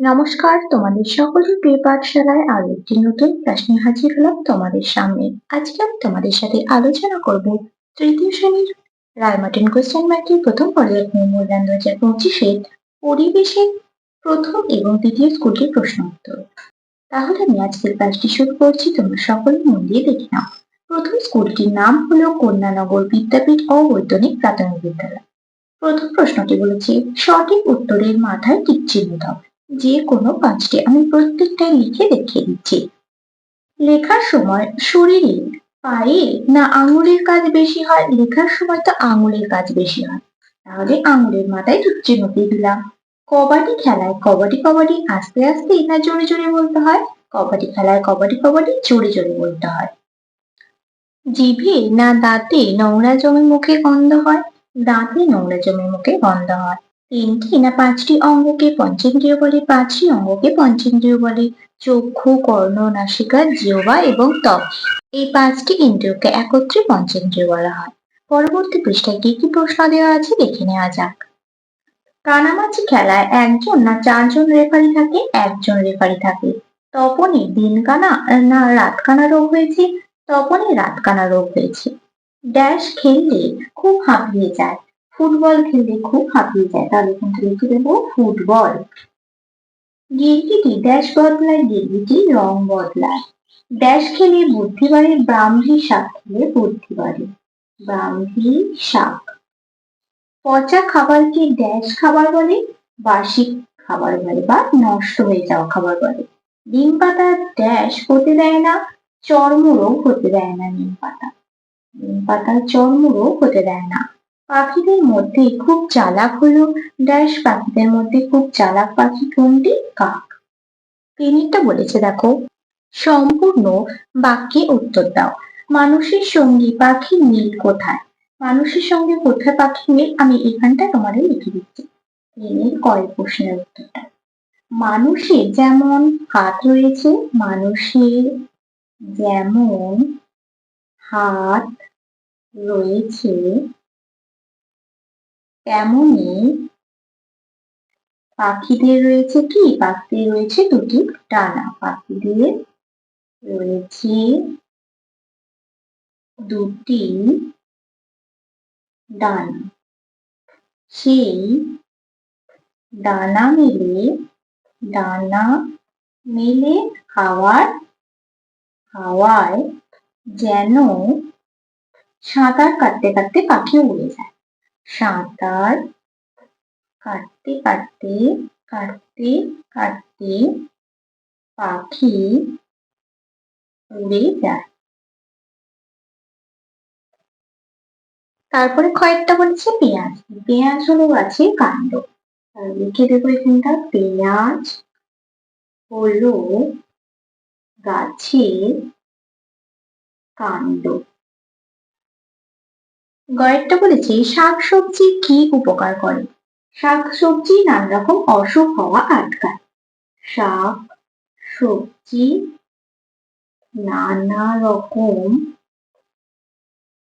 নমস্কার, তোমাদের সকলের প্রিয় পাঠশালায় আরও একটি নতুন প্রশ্নে হাজির হলাম তোমাদের সামনে। আজকে আমি তোমাদের সাথে আলোচনা করব তৃতীয় শ্রেণির রায়মার্টিন কোয়েশ্চেন ব্যাংকের প্রথম পর্যায়ক্রমিক মূল্যায়ন দু হাজার পঁচিশে পরিবেশের প্রথম এবং দ্বিতীয় স্কুলটির প্রশ্ন উত্তর। তাহলে আমি আজকের ক্লাসটি শুরু করছি, তোমরা সকলে মন দিয়ে দেখে নাও। প্রথম স্কুলটির নাম হলো কন্যানগর বিদ্যাপীঠ ও অবৈতনিক প্রাথমিক বিদ্যালয়। প্রথম প্রশ্নটি বলেছে, সঠিক উত্তরের মাথায় টিক চিহ্ন দাও। যে কোনো পাঁচটি আমি প্রত্যেকটাই লিখে দেখিয়ে দিচ্ছি। লেখার সময় শরীরে, পায়ে না আঙুলের কাজ বেশি হয়? লেখার সময় তো আঙুলের কাজ বেশি হয়। তাহলে আঙুলের মাথায় চিহ্ন দিয়ে দিলাম। কবাডি খেলায় কবাডি কবাডি আস্তে আস্তে না জোরে জোরে বলতে হয়? কবাডি খেলায় কবাডি কবাডি জোরে জোরে বলতে হয়। জিভে না দাঁতে নোংরা জমে মুখে গন্ধ হয়? দাঁতে নোংরা জমে মুখে গন্ধ হয়। তিনটি না পাঁচটি অঙ্গকে পঞ্চেন্দ্রিয় বলে, পাঁচটি অঙ্গকে পঞ্চেন্দ্রিয় বলে। চক্ষু, কর্ণ, নাসিকা, জিহ্বা এবং ত্বক। এই পাঁচটি ইন্দ্রিয়কে একত্রে পঞ্চেন্দ্রিয় বলা হয়। পরবর্তী পৃষ্ঠায় কি কি প্রশ্ন দেওয়া আছে দেখে নেওয়া যাক। কানামাছি খেলায় একজন না চারজন রেফারি থাকে? একজন রেফারি থাকে। তপনে দিনকানা, না রাতকানা রোগ হয়েছে? তপনে রাতকানা রোগ হয়েছে। ড্যাশ খেললে খুব হাঁপিয়ে যায়। ফুটবল খেলতে খুব হাঁপিয়ে যায়। তাহলে কিন্তু লিখে দেবো, ফুটবল। গিরগিটি ড্যাশ বদলায় গিরগিটি রং বদলায়। ড্যাশ খেলে বুদ্ধি বাড়ে, ব্রাহ্মী শাক খেলে বুদ্ধি বাড়ে। ব্রাহ্মী শাক। পচা খাবারকে ড্যাশ খাবার বলে, বার্ষিক খাবার বলে বা নষ্ট হয়ে যাওয়া খাবার বলে। নিম পাতা ড্যাশ হতে দেয় না, চর্মরোগ হতে দেয় না নিম পাতা। নিম পাতা চর্মরোগ হতে দেয় না। পাখিদের মধ্যে খুব চালাক হলো। ড্যাশ পাখিদের মধ্যে খুব চালাক পাখি কোনটি? কাক। তিনিটা বলেছে দেখো। সম্পূর্ণ বাক্যে উত্তর দাও। মানুষের সঙ্গে পাখির মিল কোথায়? মানুষের সঙ্গে কোথায় পাখির মিল? আমি এখানটা তোমাদের লিখে দিচ্ছি। তিনের কয় প্রশ্নের উত্তরটা। মানুষের যেমন হাত রয়েছে মানুষের যেমন হাত রয়েছে তেমনি পাখিদের রয়েছে কি? পাখিদের রয়েছে দুটি ডানা। পাখিদের রয়েছে দুটি ডানা। সেই ডানা মেলে ডানা মেলে হাওয়ার, হাওয়ায় যেন সাঁতার কাটতে কাটতে পাখি উড়ে যায়। সাঁতার, কাটতে কাটতে কাটতে কাটতে পাখি উড়ে যায়। তারপরে কয়েকটা বলেছে পেঁয়াজ। পেঁয়াজ হলো গাছের কাণ্ড। লিখে দেবো এখানটা, পেঁয়াজ হলো গাছের কাণ্ড। গয়েরটা বলেছে শাক সবজি কি উপকার করে? শাক সবজি নানা রকম অসুখ হওয়া আটকায়। শাক সবজি নানা রকম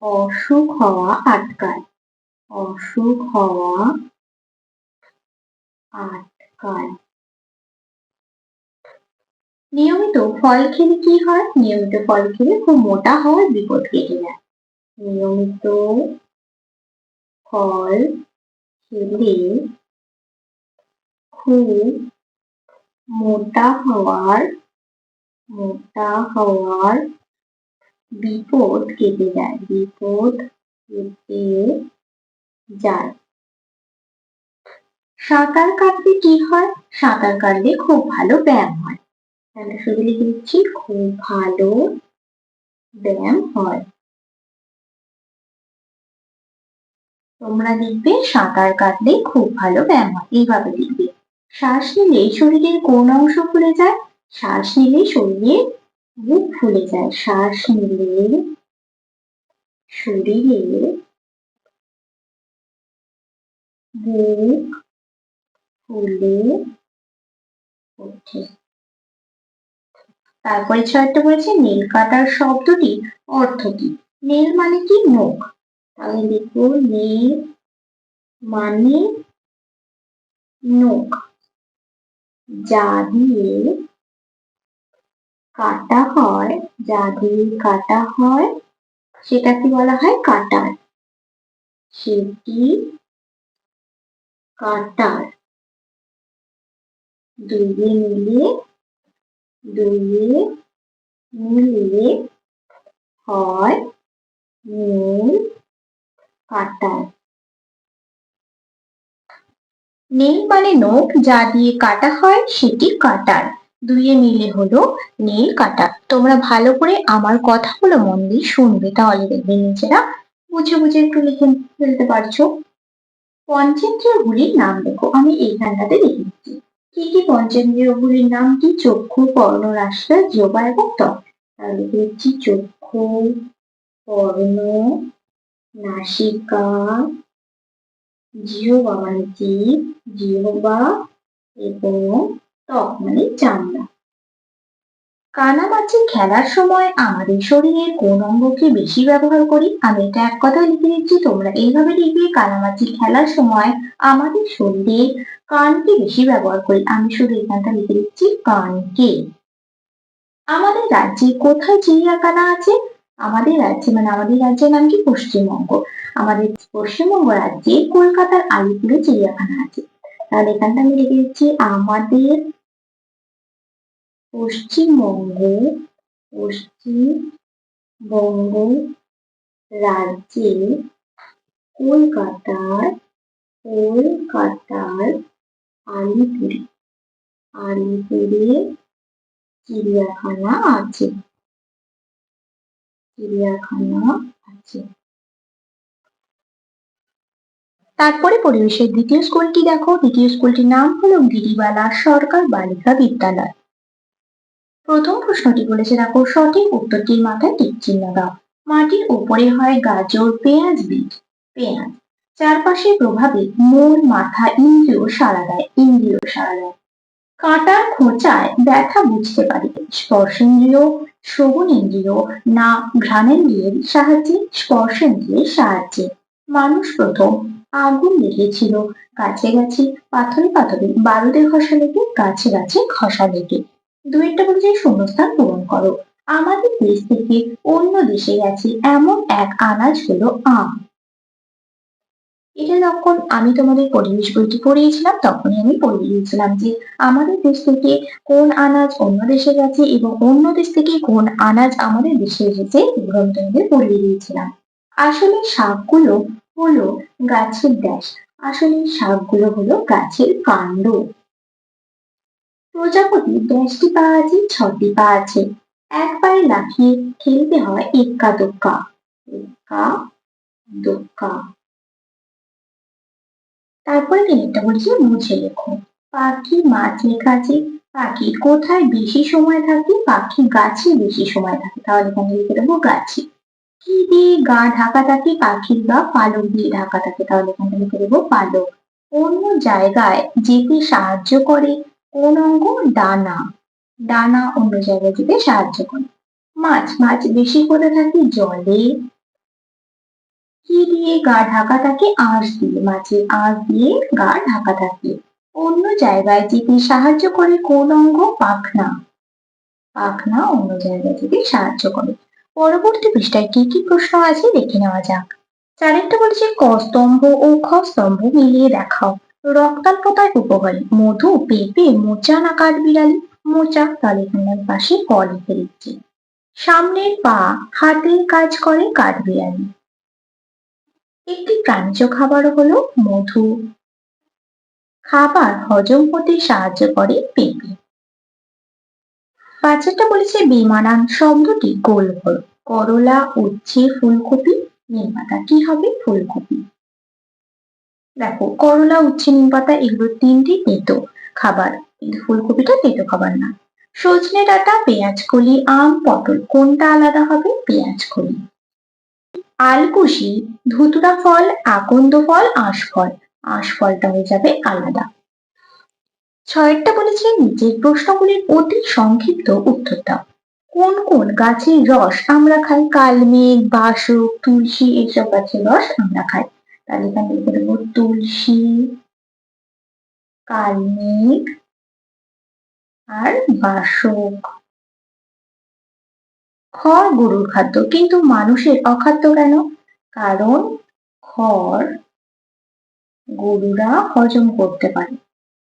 অসুখ হওয়া আটকায়। অসুখ হওয়া আটকায়। নিয়মিত ফল খেলে কি হয়? নিয়মিত ফল খেলে খুব মোটা হওয়ার বিপদ কেটে যায়। নিয়মিত ফল খেলে খুব মোটা হওয়ার মোটা হওয়ার বিপদ কেটে যায়, বিপদ কেটে যায়। সাঁতার কাটলে কি হয়? সাঁতার কাটলে খুব ভালো ব্যায়াম হয়। তাহলে শুধু লিখে দিচ্ছি, খুব ভালো ব্যায়াম হয়। তোমরা লিখবে সাঁতার কাটলে খুব ভালো ব্যায়াম হয়। এইভাবে লিখবে শ্বাস নিলে শরীরের কোন অংশ ফুলে যায়? শ্বাস নিলে শরীরে বুক ফুলে যায়। শ্বাস নিলে শরীরে বুক ফুলে ওঠে। তারপরে ছয়টা বলেছে, নীল কাটার শব্দটি অর্থ কি? নীল মানে কি? মুখ। তাহলে লিখব নীল মানে নখ যা দিয়ে কাটা হয়, যা দিয়ে কাটা হয়, সেটাকে বলা হয় কাটার সেটি কাটার দুইয়ে মিলিয়ে দুইয়ে মিলিয়ে হয় নীল কাটার নীল মানে নখ যা দিয়ে কাটা হয় সেটি কাটার। দুইয়ে মিলে হলো নীল কাটা। তোমরা ভালো করে আমার কথাগুলো মন দিয়ে শুনবে, তাহলে দেখবে নিজেরা বুঝে বুঝে একটু লিখে ফেলতে পারছ। পঞ্চেন্দ্রিয়গুলির নাম লেখো আমি এইখানটাতে লিখে দিচ্ছি। কি কি পঞ্চেন্দ্রিয়গুলির নাম কি? চক্ষু কর্ণ রাষ্ট্র জিহ্বা এবং ত্বক। তাহলে লিখে দিচ্ছি চক্ষু কর্ণ নাসিকা জিহ্বা মানে জিভ জিহ্বা এবং ত্বক মানে চামড়া কানামাছি খেলার সময় আমাদের শরীরের কোন অঙ্গকে বেশি ব্যবহার করি, আমি এটা এক কথায় লিখে দিচ্ছি তোমরা এইভাবে লিখবে কানামাছি খেলার সময় আমাদের শরীরে কানকে বেশি ব্যবহার করি, আমি শুধু এখানটা লিখে দিচ্ছি কানকে। আমাদের রাজ্যে কোথায় চিড়িয়াখানা আছে? আমাদের রাজ্যে মানে আমাদের রাজ্যের নাম কি? পশ্চিমবঙ্গ। আমাদের পশ্চিমবঙ্গ রাজ্যে কলকাতার আলিপুরে চিড়িয়াখানা আছে। তাহলে এখানটা আমি লিখে দিচ্ছি, আমাদের পশ্চিমবঙ্গ পশ্চিমবঙ্গ রাজ্যে কলকাতার কলকাতার আলিপুরে আলিপুরে চিড়িয়াখানা আছে। তারপরে পরিবেশের দ্বিতীয় স্কুলটি দেখো। দ্বিতীয় স্কুলটির নাম হলো গিরিবালা সরকার বালিকা বিদ্যালয়। প্রথম প্রশ্নটি বলেছে দেখো, সঠিক উত্তরটির মাথায় টিক চিহ্ন দাও। মাটির উপরে হয় গাজর, পেঁয়াজ, বিট। পেঁয়াজ। চারপাশের প্রভাবে মন মাথা, ইন্দ্রিয় সাড়া দেয়। ইন্দ্রিয় সাড়া দেয়। কাঁটার খোঁচায় ব্যথা বুঝতে পারি। স্পর্শেন্দ্রিয় শ্রবণ ইন্দ্রিয় না ঘ্রাণেন্দ্রিয়ের সাহায্যে স্পর্শেন্দ্রিয়ের সাহায্যে। মানুষ প্রথম আগুন দেখেছিল গাছে গাছে, পাথরে পাথরে বারুদে ঘষা লেগে, গাছে গাছে ঘষা লেগে। দু একটা বলছে শূন্যস্থান পূরণ করো। আমাদের দেশ থেকে অন্য দেশে গেছে এমন এক আনাজ হলো আম। এটা যখন আমি তোমাদের পরিবেশ বইটি পড়িয়েছিলাম, তখনই আমি পড়িয়ে দিয়েছিলাম যে আমাদের দেশ থেকে কোন আনাজ অন্য দেশে গেছে এবং অন্য দেশ থেকে কোন আনাজ আমাদের দেশে এসেছে এগুলো তোমাদের পড়িয়ে দিয়েছিলাম। আসলে শাকগুলো হলো গাছের ড্যাশ আসলে শাকগুলো হলো গাছের কাণ্ড। প্রজাপতি দশটি পা আছে, ছটি পা আছে। এক পায়ে লাফিয়ে খেলতে হয় এক্কা দোক্কা এক্কা দোক্কা তারপরে তিনটা বলছি, মুছে লেখো পাখি মাছ লেখা আছে পাখি কোথায় বেশি সময় থাকে, পাখি গাছে বেশি সময় থাকে। তাহলে এখানে লিখে দেবো গাছে। কি দিয়ে গা ঢাকা থাকে, পাখির গা পালক দিয়ে ঢাকা থাকে। তাহলে এখানে লিখে দেবো পালক। অন্য জায়গায় যেতে সাহায্য করে কোন অঙ্গ? ডানা। ডানা অন্য জায়গায় যেতে সাহায্য করে। মাছ মাছ বেশি করে থাকে জলে। কি দিয়ে গা ঢাকা থাকে আঁশ দিয়ে মাছের আঁশ দিয়ে গা ঢাকা থাকে অন্য জায়গায় যেতে সাহায্য করে কোন অঙ্গ? পাখনা। পাখনা অন্য জায়গায় যেতে সাহায্য করে। পরবর্তী পৃষ্ঠায় কি কি প্রশ্ন আছে দেখে নেওয়া যাক। চারেরটা বলছে ক স্তম্ভ ও খ স্তম্ভ মিলিয়ে দেখাও। রক্তাল্পতার উপকারী মধু, পেঁপে, মোচা না কাঠ কাঠবিড়ালি মোচা তাহলে এখানে পাশে ক লিখে দিচ্ছি। সামনের পা হাতের কাজ করে কাঠবিড়ালি একটি প্রাণীজ খাবার হলো মধু। খাবার হজম হতে সাহায্য করে পেঁপে। বাচ্চাটা বলেছে বেমানান শব্দটি গোল গোল করলা, উচ্ছে, ফুলকপি, নিমপাতা। কি হবে? ফুলকপি। দেখো, করলা, উচ্ছে, নিমপাতা এগুলো তিনটি তেতো খাবার। কিন্তু ফুলকপিটা তেতো খাবার না। সজনে ডাঁটা, পেঁয়াজ কলি, আম, পটল। কোনটা আলাদা হবে? পেঁয়াজ কলি। আলকুশি, ধুতুরা ফল, আকন্দ ফল, আঁশ ফল। আঁশ ফলটা হয়ে যাবে আলাদা। ছয়েরটা বলেছে নিচের প্রশ্নগুলির অতি সংক্ষিপ্ত উত্তর দাও। কোন কোন গাছের রস আমরা খাই? কালমেঘ বাসক, তুলসী, এসব গাছের রস আমরা খাই। তাহলে এখানে লিখে দেবো তুলসী কালমেঘ আর বাসক। খড় গরুর খাদ্য। কিন্তু মানুষের অখাদ্য কেন? কারণ খড় গরুরা হজম করতে পারে।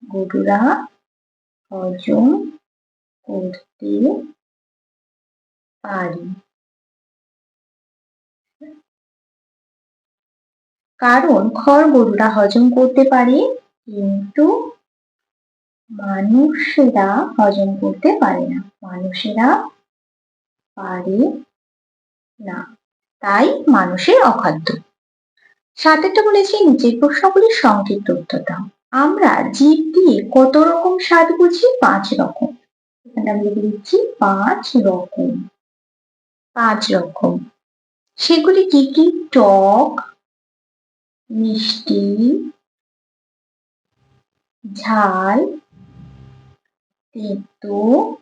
গরুরা হজম করতে পারে। কারণ খড় গরুরা হজম করতে পারে, কিন্তু মানুষেরা হজম করতে পারে না। মানুষেরা পারে না। তাই মানুষের অখাদ্য। সাতেরটা বলেছি নিচের প্রশ্নগুলির সংক্ষিপ্ত উত্তর দাও। আমরা জীব দিয়ে কত রকম স্বাদ বুঝি? পাঁচ রকম। এখানে আমি লিখে দিচ্ছি, পাঁচ রকম। পাঁচ রকম। সেগুলি কি কি? টক, মিষ্টি, ঝাল, তেতো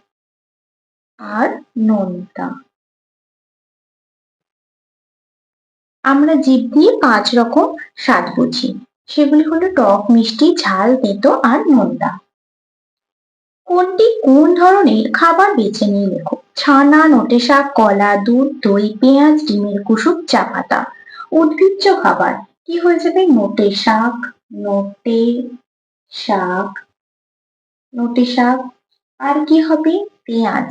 আর নোনতা আমরা জীব দিয়ে পাঁচ রকম স্বাদ বুঝি। সেগুলি হলো টক, মিষ্টি, ঝাল, তেতো আর নোনতা কোনটি কোন ধরনের খাবার বেছে নিয়ে লেখো? ছানা নোটে শাক কলা, দুধ, দই, পেঁয়াজ, ডিমের কুসুম, চা পাতা। উদ্ভিজ্জ খাবার। কি হয়ে যাবে? নোটে শাক নোটে শাক নোটে শাক আর কি হবে? পেঁয়াজ।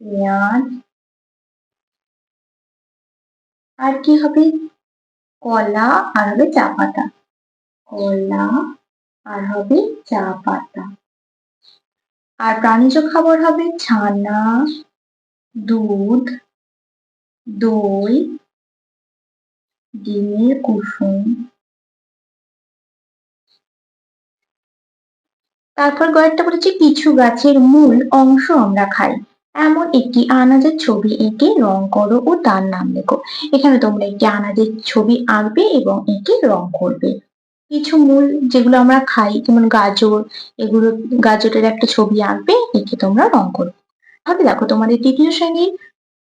পেঁয়াজ আর কি হবে? কলা আর হবে চা পাতা। কলা আর হবে চা পাতা। আর প্রাণীজ খাবার হবে ছানা, দুধ, দই, ডিমের কুসুম। তারপর কয়েকটা বলেছে, কিছু গাছের মূল অংশ আমরা খাই। এমন একটি আনাজের ছবি এঁকে রং করো ও তার নাম লেখো। এখানে তোমরা একটি আনাজের ছবি আঁকবে এবং এঁকে রং করবে। কিছু মূল যেগুলো আমরা খাই, যেমন গাজর, এগুলো গাজরের একটা ছবি আঁকবে, এঁকে তোমরা রং করবে তাহলে দেখো, তোমাদের তৃতীয় শ্রেণির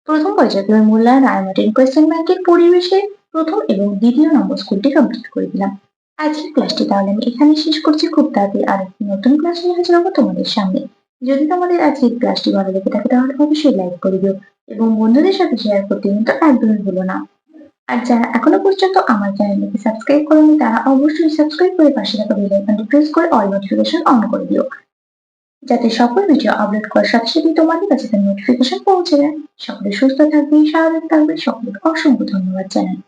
প্রথম পর্যায়ে মূল্যায়ন রায়মার্টিন কোয়েশ্চেন ব্যাংকের পরিবেশে প্রথম এবং দ্বিতীয় নম্বর স্কুলটি কমপ্লিট করে দিলাম। আজকের ক্লাসটি তাহলে আমি এখানে শেষ করছি। খুব তাড়াতাড়ি আর একটি নতুন ক্লাস নিয়ে হাজির হব তোমাদের সামনে। যদি তোমাদের আজকের ক্লাসটি ভালো লেগে থাকে, তাহলে অবশ্যই লাইক করে দিও এবং বন্ধুদের সাথে শেয়ার করতে কিন্তু একদমই ভুলো না। আর যারা এখনও পর্যন্ত আমার চ্যানেলটিকে সাবস্ক্রাইব করেনি, তারা অবশ্যই সাবস্ক্রাইব করে পাশে থাকা বেল আইকনটি প্রেস করে অল নোটিফিকেশন অন করে দিও। যাতে সকল ভিডিও আপলোড করার সাথে সাথে তোমাদের কাছে নোটিফিকেশন পৌঁছে যায়। সকলে সুস্থ থাকবে স্বাভাবিক থাকবে সকলকে অসংখ্য ধন্যবাদ জানাই।